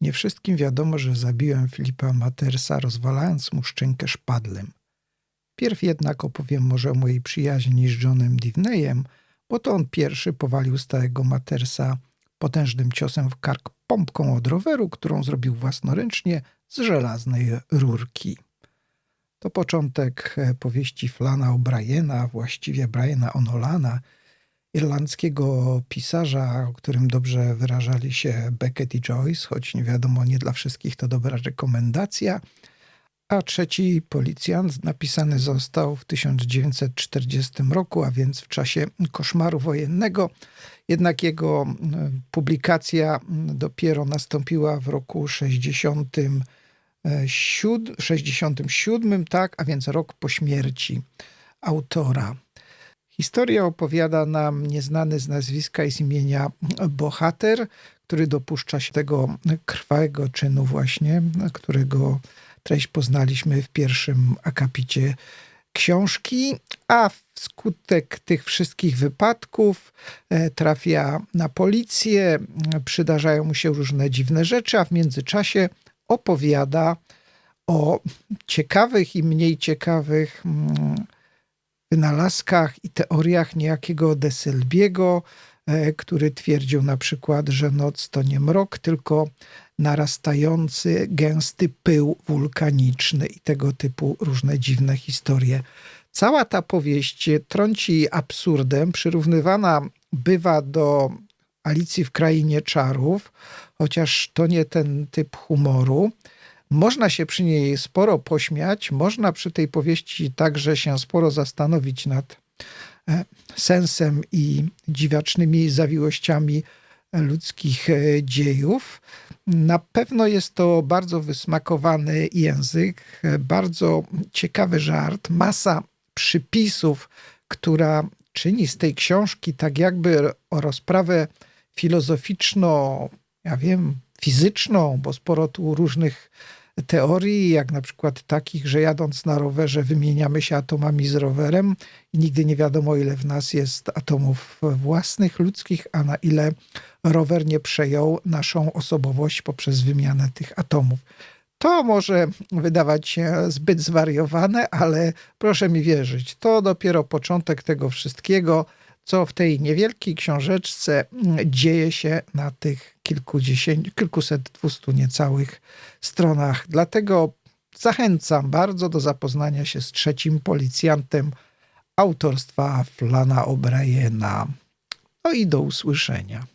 Nie wszystkim wiadomo, że zabiłem Filipa Matersa, rozwalając mu szczękę szpadlem. Pierw jednak opowiem może o mojej przyjaźni z Johnem Divneyem, bo to on pierwszy powalił stałego Matersa potężnym ciosem w kark pompką od roweru, którą zrobił własnoręcznie z żelaznej rurki. To początek e, powieści Flana O'Briena, właściwie Briana Onolana, irlandzkiego pisarza, o którym dobrze wyrażali się Beckett i Joyce, choć nie wiadomo, nie dla wszystkich to dobra rekomendacja. A trzeci policjant napisany został w 1940 roku, a więc w czasie koszmaru wojennego. Jednak jego publikacja dopiero nastąpiła w roku 67, 67 tak, a więc rok po śmierci autora. Historia opowiada nam nieznany z nazwiska i z imienia bohater, który dopuszcza się tego krwawego czynu właśnie, którego treść poznaliśmy w pierwszym akapicie książki, a wskutek tych wszystkich wypadków e, trafia na policję, przydarzają mu się różne dziwne rzeczy, a w międzyczasie opowiada o ciekawych i mniej ciekawych mm, wynalazkach i teoriach niejakiego Deselbiego, e, który twierdził na przykład, że noc to nie mrok, tylko narastający gęsty pył wulkaniczny i tego typu różne dziwne historie. Cała ta powieść trąci absurdem, przyrównywana bywa do Alicji w Krainie Czarów, chociaż to nie ten typ humoru. Można się przy niej sporo pośmiać, można przy tej powieści także się sporo zastanowić nad e, sensem i dziwacznymi zawiłościami ludzkich e, dziejów. Na pewno jest to bardzo wysmakowany język, e, bardzo ciekawy żart, masa przypisów, która czyni z tej książki tak jakby rozprawę filozoficzno, ja wiem, fizyczną, bo sporo tu różnych teorii, jak na przykład takich, że jadąc na rowerze wymieniamy się atomami z rowerem i nigdy nie wiadomo, ile w nas jest atomów własnych, ludzkich, a na ile rower nie przejął naszą osobowość poprzez wymianę tych atomów. To może wydawać się zbyt zwariowane, ale proszę mi wierzyć, to dopiero początek tego wszystkiego, co w tej niewielkiej książeczce dzieje się na tych kilkudziesięciu, kilkuset, dwustu niecałych stronach. Dlatego zachęcam bardzo do zapoznania się z trzecim policjantem autorstwa Flana O'Briena. No i do usłyszenia.